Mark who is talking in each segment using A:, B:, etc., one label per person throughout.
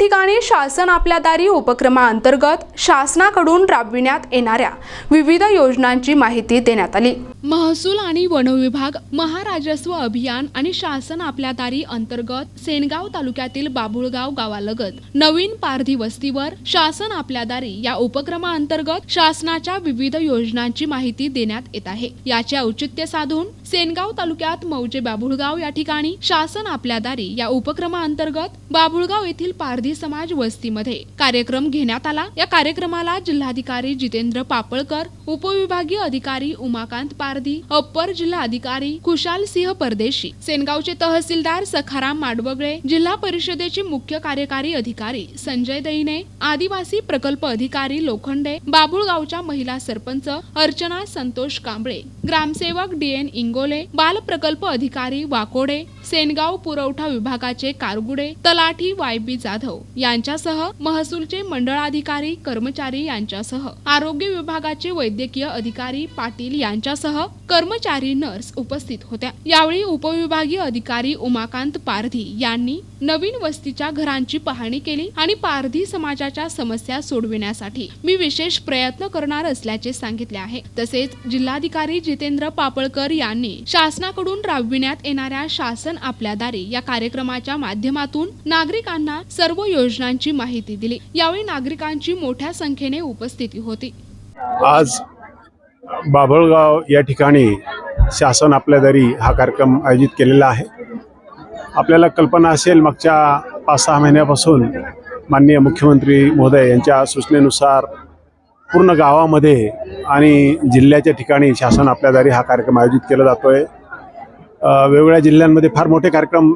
A: ठिकाणी शासन आपल्या दारी उपक्रमाअंतर्गत शासनाकडून राबविण्यात येणाऱ्या विविध योजनांची माहिती देण्यात आली. महसूल आणि वन विभाग महाराजस्व अभियान आणि शासन आपल्या दारी अंतर्गत सेनगाव तालुक्यातील बाबुळगाव गावालगत नवीन पारधी वस्तीवर शासन आपल्या दारी या उपक्रमाअंतर्गत शासनाच्या विविध योजनांची माहिती देण्यात येत आहे. याचे औचित्य साधून सेनगाव तालुक्यात मौजे बाबुळगाव या ठिकाणी शासन आपल्या दारी या उपक्रमाअंतर्गत बाबुळगाव येथील पारधी समाज वस्तीमध्ये कार्यक्रम घेण्यात आला. या कार्यक्रमाला जिल्हाधिकारी जितेंद्र पापळकर उपविभागीय अधिकारी उमाकांत पारधी अप्पर जिल्हा अधिकारी खुशाल सिंह परदेशी सेनगावचे तहसीलदार सखाराम माडवगळे जिल्हा परिषदेचे मुख्य कार्यकारी अधिकारी संजय दैने आदिवासी प्रकल्प अधिकारी लोखंडे बाबुळगावच्या महिला सरपंच अर्चना संतोष कांबळे ग्रामसेवक डी एन इंगोले बाल प्रकल्प अधिकारी वाकोडे सेनगाव पुरवठा विभागाचे कारगुडे तलाठी वाय बी जाधव यांच्यासह महसूलचे मंडळाधिकारी कर्मचारी यांच्यासह आरोग्य विभागाचे वैद्यकीय अधिकारी पाटील यांच्यासह कर्मचारी नर्स उपस्थित होत्या. यावेळी उपविभागीय अधिकारी उमाकांत पारधी यांनी नवीन वस्तीच्या घरांची पाहणी केली आणि पारधी समाजाच्या समस्या सोडविण्यासाठी मी विशेष प्रयत्न करणार असल्याचे सांगितले आहे. तसेच जिल्हाधिकारी जितेंद्र पापळकर यांनी शासनाकडून राबविण्यात येणाऱ्या शासन आपल्या दारी या कार्यक्रमाच्या माध्यमातून नागरिकांना सर्व योजनांची माहिती दिली. यावेळी नागरिकांची मोठ्या संख्येने उपस्थिती होती.
B: आज बाभळगाव या ठिकाणी शासन आपल्या दरी हा कार्यक्रम आयोजित केलेला आहे. आपल्याला कल्पना असेल मागच्या पाच सहा महिन्यापासून माननीय मुख्यमंत्री महोदय यांच्या सूचनेनुसार पूर्ण गावामध्ये आणि जिल्ह्याच्या ठिकाणी शासन आपल्या दारी हा कार्यक्रम आयोजित केला जातो आहे वेगवेगळ्या जिल्ह्यांमध्ये फार मोठे कार्यक्रम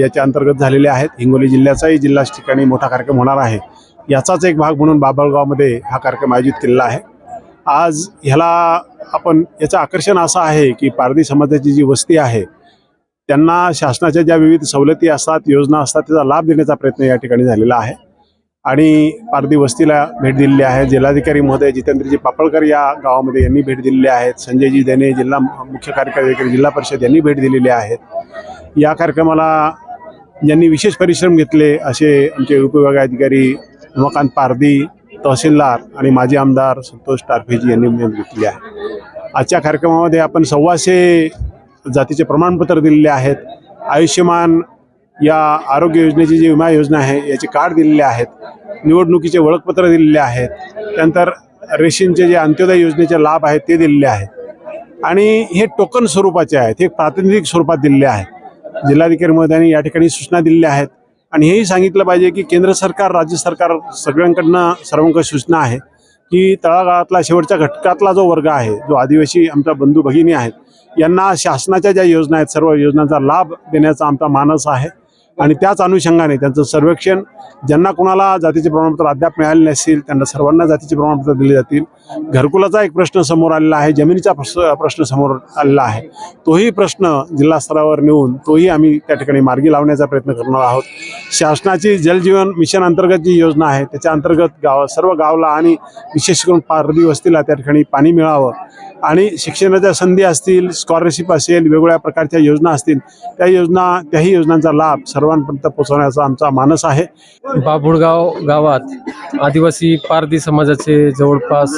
B: याच्या अंतर्गत झालेले आहेत. हिंगोली जिल्ह्याचाही जिल्हा ठिकाणी मोठा कार्यक्रम होणार आहे. याचाच एक भाग म्हणून बाभळगावमध्ये हा कार्यक्रम आयोजित केलेला आहे. आज ह्याला आपण याचं आकर्षण असं आहे की पारधी समाजाची जी वस्ती आहे त्यांना शासनाच्या ज्या विविध सवलती असतात योजना असतात त्याचा लाभ देण्याचा प्रयत्न या ठिकाणी झालेला आहे. आणि पारधी वस्तीला भेट दिलेली आहे. जिल्हाधिकारी महोदय जितेंद्रजी पापळकर या गावामध्ये यांनी भेट दिलेली आहेत. संजयजी देणे जिल्हा मुख्य कार्यकारी अधिकारी जिल्हा परिषद यांनी भेट दिलेली आहेत. या कार्यक्रमाला ज्यांनी विशेष परिश्रम घेतले असे आमचे उपविभागाधिकारी उमाकांत पारधी तहसीलदार आणि माजी आमदार संतोष टारफेजी यांनी मिळून घेतली आहे. आजच्या कार्यक्रमामध्ये आपण सव्वाशे जातीचे प्रमाणपत्र दिलेले आहेत. आयुष्यमान या आरोग्य योजनेची जी विमा योजना आहे याचे कार्ड दिलेले आहेत. निवडणुकीचे ओळखपत्र दिलेले आहेत. त्यानंतर रेशनचे जे अंत्योदय योजनेचे लाभ आहेत ते दिलेले आहेत. आणि हे टोकन स्वरूपाचे आहेत. हे प्रातिनिधिक स्वरूपात दिलेले आहेत. जिल्हाधिकारी महोदयांनी या ठिकाणी सूचना दिलेल्या आहेत. आणि हेही सांगितलं पाहिजे की केंद्र सरकार राज्य सरकार सगळ्यांकडनं सर्वांकडे सूचना आहे की तळागाळातला शेवटच्या घटकातला जो वर्ग आहे जो आदिवासी आमच्या बंधू भगिनी आहेत यांना शासनाच्या ज्या योजना आहेत सर्व योजनांचा लाभ देण्याचा आमचा मानस आहे. आणि त्याच अनुषंगाने त्यांचं सर्वेक्षण ज्यांना कोणाला जातीचे प्रमाणपत्र अद्याप मिळाले नसेल त्यांना सर्वांना जातीचे प्रमाणपत्र दिले जातील. घरकुलाचा एक प्रश्न समोर आलेला आहे जमिनीचा प्रश्न प्रश्न समोर आलेला आहे. तोही प्रश्न जिल्हा स्तरावर नेऊन तोही आम्ही त्या ठिकाणी मार्गी लावण्याचा प्रयत्न करणार आहोत. शासनाची जलजीवन मिशन अंतर्गत जी योजना आहे त्याच्या अंतर्गत गाव सर्व गावला आणि विशेष करून पारधी वस्तीला त्या ठिकाणी पाणी मिळावं. आणि शिक्षणाच्या संधी असतील स्कॉलरशिप असेल वेगवेगळ्या प्रकारच्या योजना असतील त्या योजना त्याही योजनांचा लाभ सर्वांपर्यंत पोहोचवण्याचा आमचा मानस आहे.
C: बाभुळगाव गावात आदिवासी पारधी समाजाचे जवळपास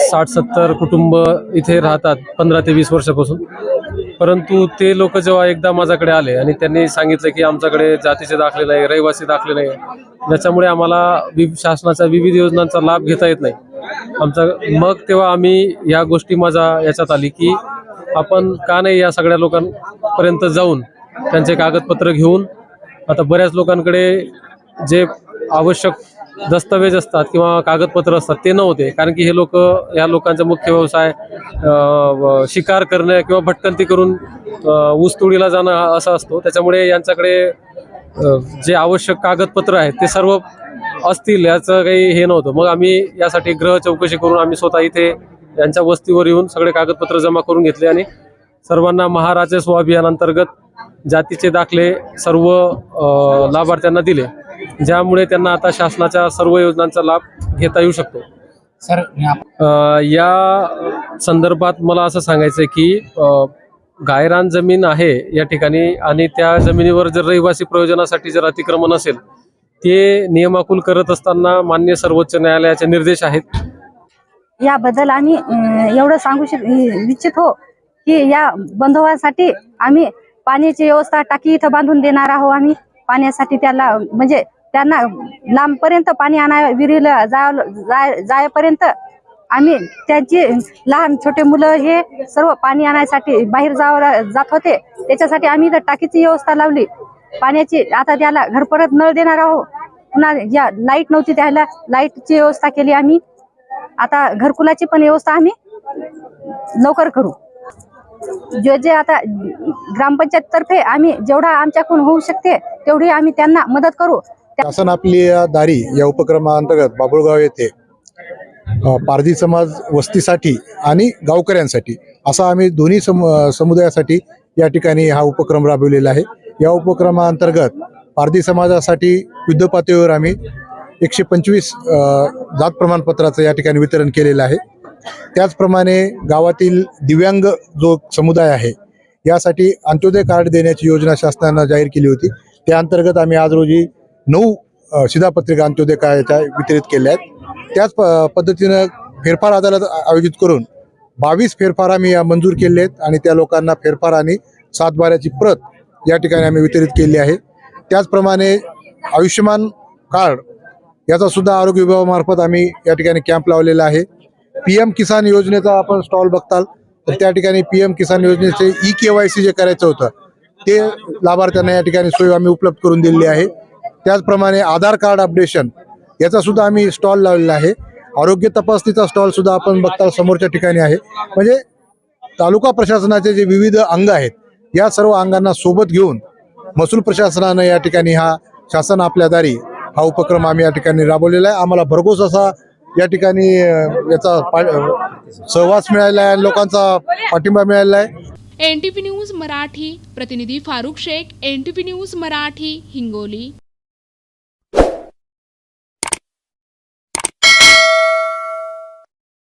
C: साठ सत्तर कुटुंब इथे राहतात पंधरा ते वीस वर्षापासून. परंतु ते लोक जेव्हा एकदा माझ्याकडे आले आणि त्यांनी सांगितलं की आमच्याकडे जातीचे दाखले नाही रहिवासी दाखले नाही ज्याच्यामुळे आम्हाला वि शासनाच्या विविध योजनांचा लाभ घेता येत नाही. आमचा मग तेव्हा आम्ही या गोष्टी माझा याच्यात आली की आपण का नाही या सगळ्या लोकांपर्यंत जाऊन त्यांचे कागदपत्र घेऊन आता बऱ्याच लोकांकडे जे आवश्यक दस्तावेज असतात किंवा कागदपत्र असतात ते नव्हते. कारण की हे लोक या लोकांचा मुख्य व्यवसाय व शिकार करणे किंवा भटकंती करून ऊसतोडीला जाणं असा असतो. त्याच्यामुळे यांच्याकडे जे आवश्यक कागदपत्र आहेत ते सर्व असतील याचं काही हे नव्हतं. मग आम्ही यासाठी ग्रह चौकशी करून आम्ही स्वतः इथे यांच्या वस्तीवर येऊन सगळे कागदपत्र जमा करून घेतले आणि सर्वांना महाराजस्व अभियानांतर्गत जातीचे दाखले सर्व लाभार्थ्यांना दिले. ज्यामुळे त्यांना आता शासनाच्या सर्व योजनांचा लाभ घेता येऊ शकतो.
D: सर
C: या संदर्भात मला असं सांगायचं आहे की गायरान जमीन आहे या ठिकाणी आणि त्या जमिनीवर जर रहिवासी प्रयोजनासाठी जर अतिक्रमण असेल ते नियमाकुल करत असताना मान्य सर्वोच्च न्यायालयाचे निर्देश आहेत.
E: याबद्दल आम्ही एवढं सांगू शक इच्छित हो की या बंधवासाठी आम्ही पाण्याची व्यवस्था टाकी इथं बांधून देणार आहोत आम्ही. पाण्यासाठी त्याला म्हणजे त्यांना लांबपर्यंत पाणी आणा विहिरीला जा- जाय- जायपर्यंत आम्ही त्यांची लहान छोटे मुलं हे सर्व पाणी आणायसाठी बाहेर जावं जात होते. त्याच्यासाठी आम्ही इथं टाकीची व्यवस्था लावली. पाण्याची आता त्याला घर परत नळ देणार आहोत पुन्हा या लाइट नव्हती त्याला लाईटची व्यवस्था केली आम्ही. आता घरकुलाची पण व्यवस्था आम्ही लवकर करू. जे जे आता ग्रामपंचायत तर्फे आम्ही जेवढा आमच्याकडून होऊ शकते तेवढी आम्ही त्यांना मदत करू.
F: शासन आपली या दारी या उपक्रमाअंतर्गत बाबुळगाव येथे पारधी समाज वस्तीसाठी आणि गावकऱ्यांसाठी असा आम्ही दोन्ही सम समुदायासाठी या ठिकाणी हा उपक्रम राबविलेला आहे. या उपक्रमाअंतर्गत पारधी समाजासाठी युद्ध पातळीवर आम्ही एकशे पंचवीस जात प्रमाणपत्राचं या ठिकाणी वितरण केलेलं आहे. त्याचप्रमाणे गावातील दिव्यांग जो समुदाय आहे यासाठी अंत्योदय कार्ड देण्याची योजना शासनानं जाहीर केली होती. त्या अंतर्गत आम्ही आज रोजी नऊ शिधापत्रिका अंत्योदय कार्याच्या वितरित केल्या आहेत. त्याच प पद्धतीनं फेरफार अदालत आयोजित करून बावीस फेरफार आम्ही या मंजूर केले आहेत आणि त्या लोकांना फेरफार आणि सातबाऱ्याची प्रत या ठिकाणी आम्ही वितरित केली आहे. त्याचप्रमाणे आयुष्यमान कार्ड याचा सुद्धा आरोग्य विभागामार्फत आम्ही या ठिकाणी कॅम्प लावलेला आहे. पी एम किसान योजनेचा आपण स्टॉल बघताल तर त्या ठिकाणी पी एम किसान योजनेचे ई के वाय सी जे करायचं होतं ते लाभार्थ्यांना या ठिकाणी सोय आम्ही उपलब्ध करून दिलेली आहे. त्याचप्रमाणे आधार कार्ड अपडेशन याचा सुद्धा आम्ही स्टॉल लावलेला आहे. आरोग्य तपासणीचा स्टॉल सुद्धा आपण बघता समोरच्या ठिकाणी आहे. म्हणजे तालुका प्रशासनाचे जे विविध अंग आहेत या सर्व अंगांना सोबत घेऊन महसूल प्रशासनानं या ठिकाणी हा शासन आपल्या दारी हा उपक्रम आम्ही या ठिकाणी राबवलेला आहे. आम्हाला भरघोस असा या ठिकाणी याचा सहवास मिळाला आहे लोकांचा पाठिंबा मिळाला आहे.
A: एनटीपी न्यूज मराठी प्रतिनिधी फारुख शेख एनटीपी न्यूज मराठी हिंगोली.